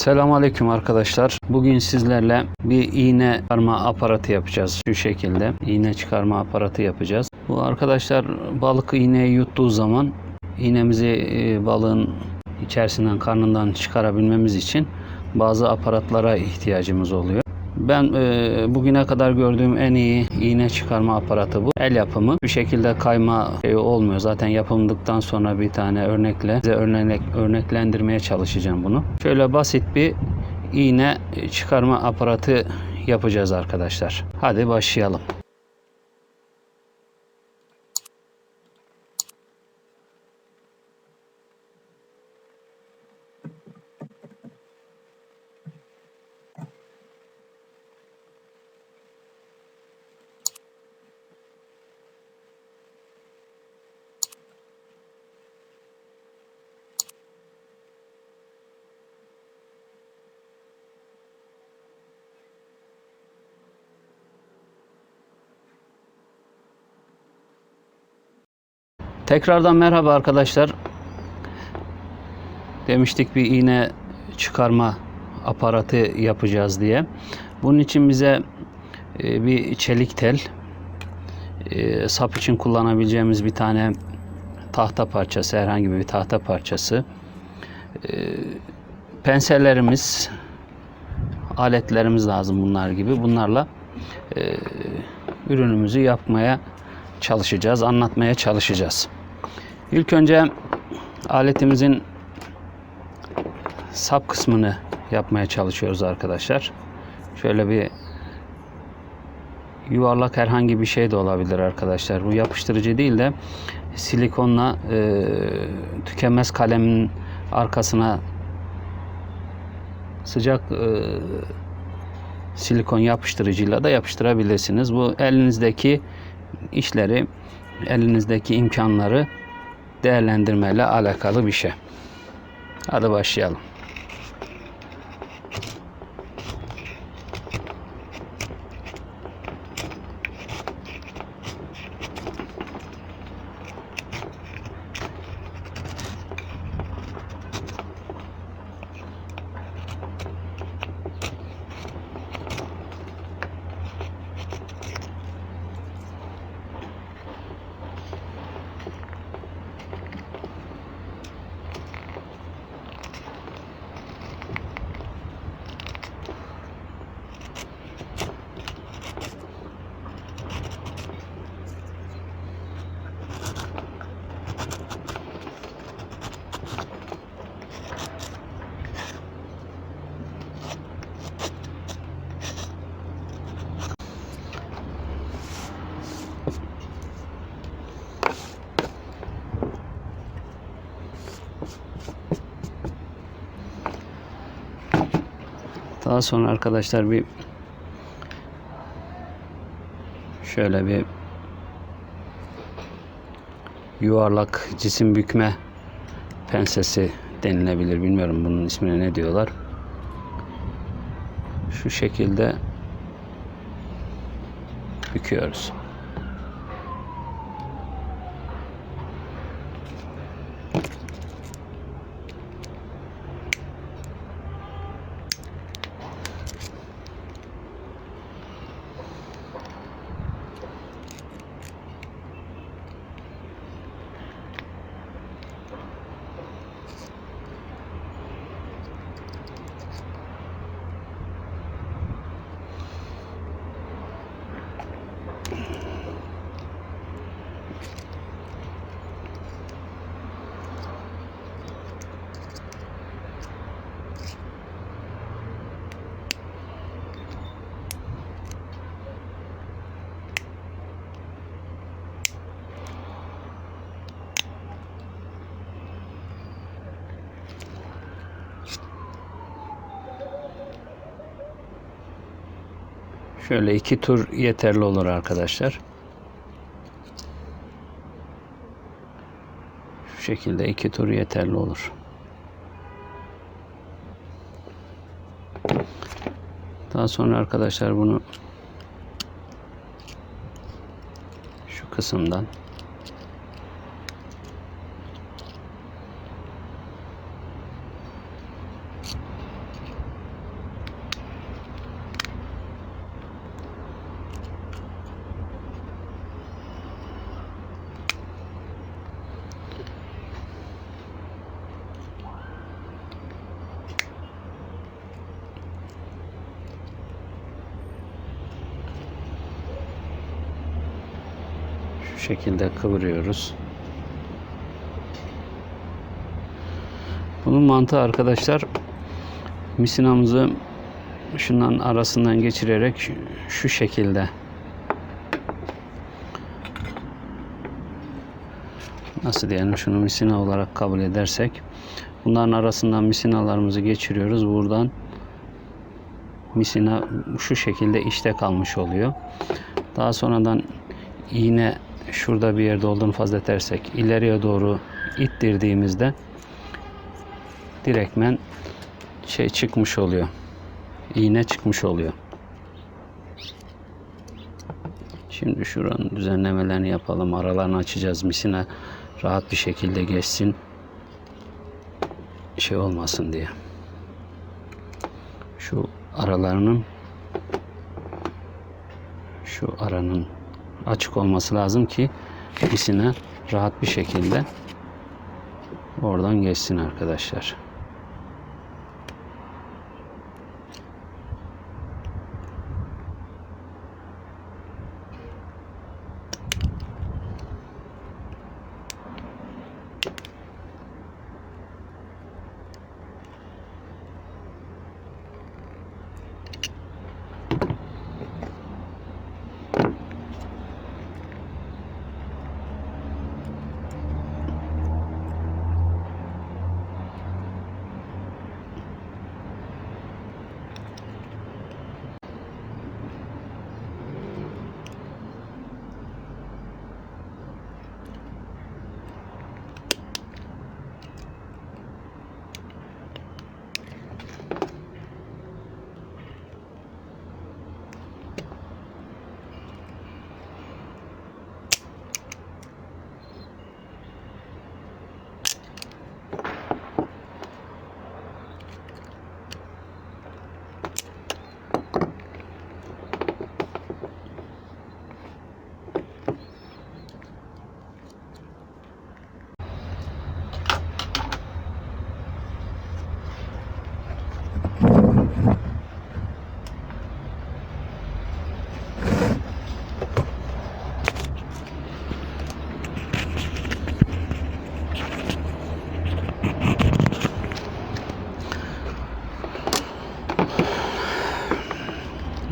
Selamünaleyküm arkadaşlar. Bugün sizlerle bir iğne çıkarma aparatı yapacağız. Şu şekilde iğne çıkarma aparatı yapacağız. Bu arkadaşlar balık iğneyi yuttuğu zaman iğnemizi e, balığın içerisinden karnından çıkarabilmemiz için bazı aparatlara ihtiyacımız oluyor. Ben e, bugüne kadar gördüğüm en iyi iğne çıkarma aparatı bu. El yapımı. Bir şekilde kayma şey olmuyor. Zaten yapıldıktan sonra bir tane örnekle size örnek, örneklendirmeye çalışacağım bunu. Şöyle basit bir iğne çıkarma aparatı yapacağız arkadaşlar. Hadi başlayalım. Tekrardan merhaba arkadaşlar. Demiştik bir iğne çıkarma aparatı yapacağız diye. Bunun için bize e, bir çelik tel, e, sap için kullanabileceğimiz bir tane tahta parçası, herhangi bir tahta parçası, e, pensellerimiz, aletlerimiz lazım bunlar gibi. Bunlarla ürünümüzü yapmaya çalışacağız, anlatmaya çalışacağız. İlk önce aletimizin sap kısmını yapmaya çalışıyoruz arkadaşlar. Şöyle bir yuvarlak herhangi bir şey de olabilir arkadaşlar. Bu yapıştırıcı değil de silikonla e, tükenmez kalemin arkasına sıcak e, silikon yapıştırıcıyla da yapıştırabilirsiniz. Bu elinizdeki işleri, elinizdeki imkanları değerlendirmeyle alakalı bir şey. Hadi başlayalım. Daha sonra arkadaşlar bir şöyle bir yuvarlak cisim bükme pensesi denilebilir. Bilmiyorum bunun ismini ne diyorlar. Şu şekilde büküyoruz. Şöyle iki tur yeterli olur arkadaşlar. Şu şekilde iki tur yeterli olur. Daha sonra arkadaşlar bunu şu kısımdan Şekilde kıvırıyoruz. Bunun mantığı arkadaşlar misinamızı şundan arasından geçirerek şu şekilde nasıl diyelim şunu misina olarak kabul edersek bunların arasından misinalarımızı geçiriyoruz. Buradan misina şu şekilde işte kalmış oluyor. Daha sonradan iğne şurada bir yerde olduğunu fazla edersek ileriye doğru ittirdiğimizde direktmen şey çıkmış oluyor. İğne çıkmış oluyor. Şimdi şuranın düzenlemelerini yapalım. Aralarını açacağız. Misina rahat bir şekilde geçsin. Şey olmasın diye. Şu aralarının şu aranın açık olması lazım ki misina rahat bir şekilde oradan geçsin arkadaşlar.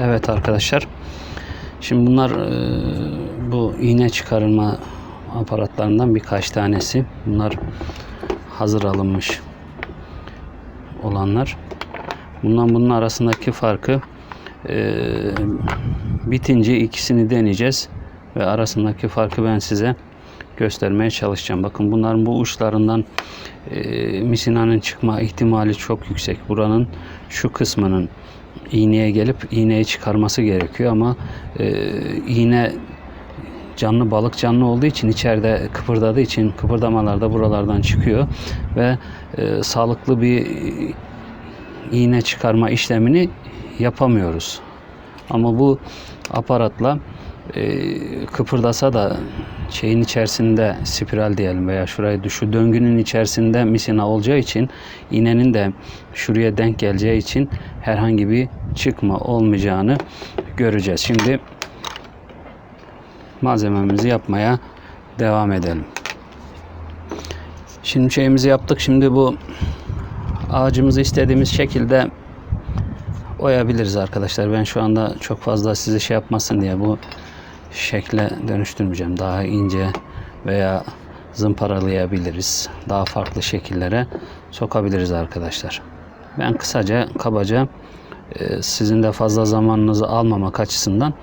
Evet arkadaşlar. Şimdi bunlar e, bu iğne çıkarılma aparatlarından birkaç tanesi. Bunlar hazır alınmış olanlar. Bundan bunun arasındaki farkı e, bitince ikisini deneyeceğiz ve arasındaki farkı ben size göstermeye çalışacağım. Bakın bunların bu uçlarından e, misinanın çıkma ihtimali çok yüksek. Buranın şu kısmının iğneye gelip iğneyi çıkarması gerekiyor ama e, iğne canlı balık canlı olduğu için içeride kıpırdadığı için kıpırdamalar da buralardan çıkıyor ve e, sağlıklı bir iğne çıkarma işlemini yapamıyoruz. Ama bu aparatla e, kıpırdasa da şeyin içerisinde spiral diyelim veya şurayı şu döngünün içerisinde misina olacağı için iğnenin de şuraya denk geleceği için herhangi bir çıkma olmayacağını göreceğiz. Şimdi malzememizi yapmaya devam edelim. Şimdi şeyimizi yaptık. Şimdi bu ağacımızı istediğimiz şekilde oyabiliriz arkadaşlar. Ben şu anda çok fazla size şey yapmasın diye bu şekle dönüştürmeyeceğim. Daha ince veya zımparalayabiliriz. Daha farklı şekillere sokabiliriz arkadaşlar. Ben kısaca kabaca e, sizin de fazla zamanınızı almamak açısından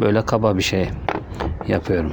böyle kaba bir şey yapıyorum.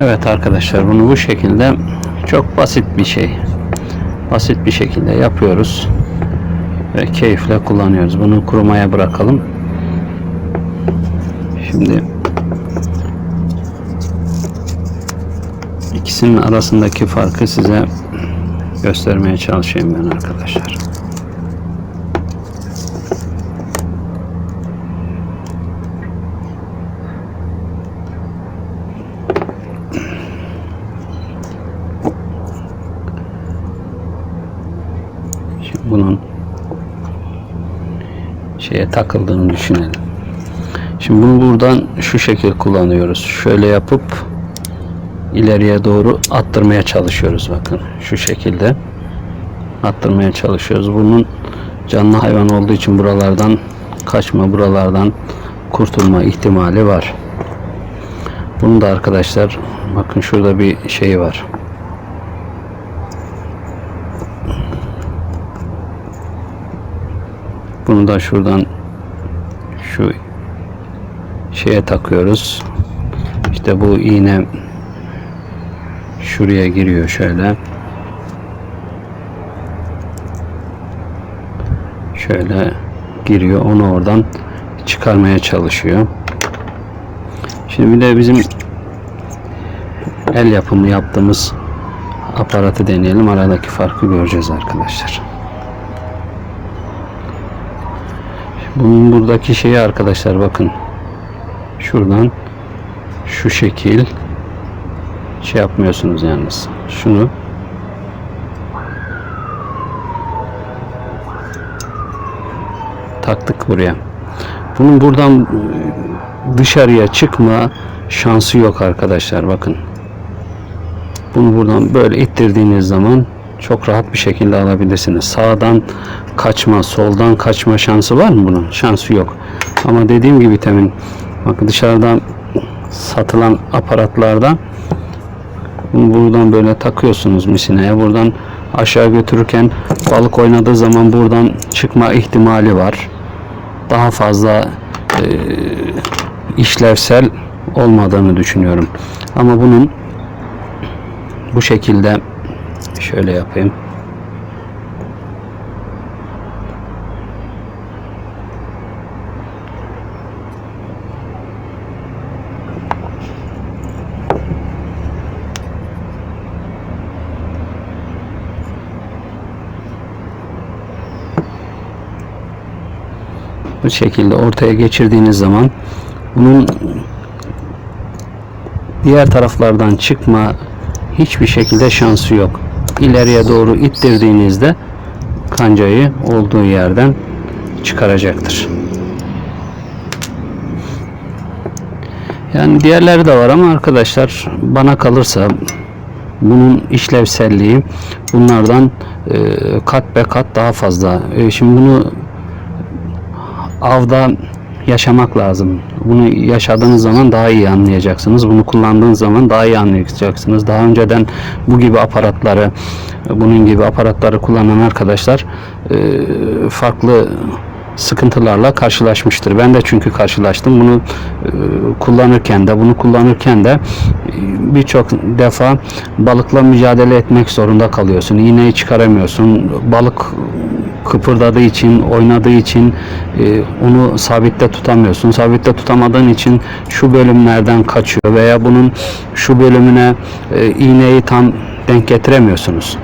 Evet arkadaşlar bunu bu şekilde çok basit bir şey. Basit bir şekilde yapıyoruz. Ve keyifle kullanıyoruz. Bunu kurumaya bırakalım. Şimdi ikisinin arasındaki farkı size göstermeye çalışayım ben arkadaşlar. Bunun şeye takıldığını düşünelim. Şimdi bunu buradan şu şekil kullanıyoruz. Şöyle yapıp ileriye doğru attırmaya çalışıyoruz bakın. Şu şekilde attırmaya çalışıyoruz. Bunun canlı hayvan olduğu için buralardan kaçma, buralardan kurtulma ihtimali var. Bunu da arkadaşlar bakın şurada bir şey var. Bunu da şuradan şu şeye takıyoruz. İşte bu iğne şuraya giriyor şöyle. Şöyle giriyor. Onu oradan çıkarmaya çalışıyor. Şimdi bir de bizim el yapımı yaptığımız aparatı deneyelim. Aradaki farkı göreceğiz arkadaşlar. Bunun buradaki şeyi arkadaşlar bakın. Şuradan şu şekil şey yapmıyorsunuz yalnız. Şunu taktık buraya. Bunun buradan dışarıya çıkma şansı yok arkadaşlar bakın. Bunu buradan böyle ittirdiğiniz zaman çok rahat bir şekilde alabilirsiniz. Sağdan kaçma, soldan kaçma şansı var mı bunun? Şansı yok. Ama dediğim gibi temin bakın dışarıdan satılan aparatlarda buradan böyle takıyorsunuz misineye. Buradan aşağı götürürken balık oynadığı zaman buradan çıkma ihtimali var. Daha fazla e, işlevsel olmadığını düşünüyorum. Ama bunun bu şekilde şöyle yapayım. bu şekilde ortaya geçirdiğiniz zaman bunun diğer taraflardan çıkma hiçbir şekilde şansı yok. İleriye doğru ittirdiğinizde kancayı olduğu yerden çıkaracaktır. Yani diğerleri de var ama arkadaşlar bana kalırsa bunun işlevselliği bunlardan e, kat be kat daha fazla. E, şimdi bunu avda yaşamak lazım. Bunu yaşadığınız zaman daha iyi anlayacaksınız. Bunu kullandığınız zaman daha iyi anlayacaksınız. Daha önceden bu gibi aparatları, bunun gibi aparatları kullanan arkadaşlar e, farklı sıkıntılarla karşılaşmıştır. Ben de çünkü karşılaştım. Bunu e, kullanırken de bunu kullanırken de e, birçok defa balıkla mücadele etmek zorunda kalıyorsun. İğneyi çıkaramıyorsun. Balık kıpırdadığı için, oynadığı için e, onu sabitte tutamıyorsun. Sabitte tutamadığın için şu bölümlerden kaçıyor veya bunun şu bölümüne e, iğneyi tam denk getiremiyorsunuz.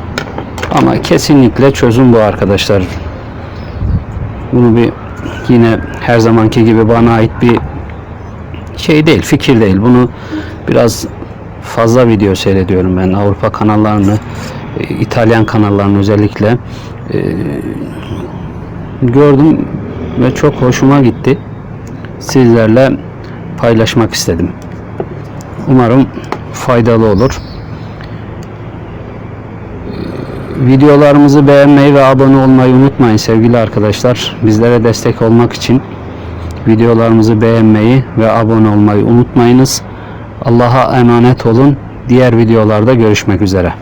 Ama kesinlikle çözüm bu arkadaşlar. Bunu bir yine her zamanki gibi bana ait bir şey değil, fikir değil. Bunu biraz fazla video seyrediyorum ben Avrupa kanallarını, e, İtalyan kanallarını özellikle e, gördüm ve çok hoşuma gitti. Sizlerle paylaşmak istedim. Umarım faydalı olur. Videolarımızı beğenmeyi ve abone olmayı unutmayın sevgili arkadaşlar. Bizlere destek olmak için videolarımızı beğenmeyi ve abone olmayı unutmayınız. Allah'a emanet olun. Diğer videolarda görüşmek üzere.